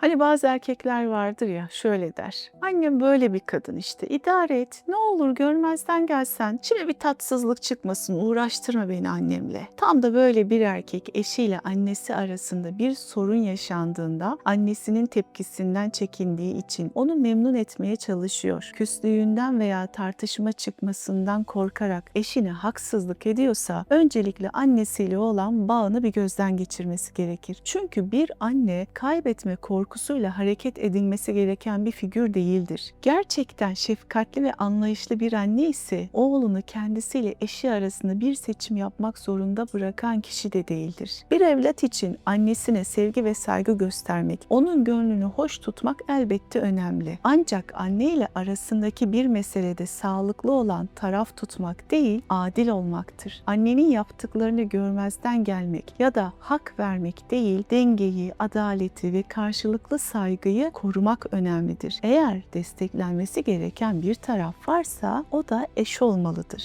Hani bazı erkekler vardır ya şöyle der. Annem böyle bir kadın işte idare et. Ne olur görmezden gelsen. Şimdi bir tatsızlık çıkmasın uğraştırma beni annemle. Tam da böyle bir erkek eşiyle annesi arasında bir sorun yaşandığında annesinin tepkisinden çekindiği için onu memnun etmeye çalışıyor. Küslüğünden veya tartışma çıkmasından korkarak eşine haksızlık ediyorsa öncelikle annesiyle olan bağını bir gözden geçirmesi gerekir. Çünkü bir anne kaybetme korkusuyla hareket edilmesi gereken bir figür değildir. Gerçekten şefkatli ve anlayışlı bir anne ise oğlunu kendisiyle eşi arasında bir seçim yapmak zorunda bırakan kişi de değildir. Bir evlat için annesine sevgi ve saygı göstermek, onun gönlünü hoş tutmak elbette önemli. Ancak anne ile arasındaki bir meselede sağlıklı olan taraf tutmak değil, adil olmaktır. Annenin yaptıklarını görmezden gelmek ya da hak vermek değil, dengeyi, adaleti ve karşılıklı saygıyı korumak önemlidir. Eğer desteklenmesi gereken bir taraf varsa o da eş olmalıdır.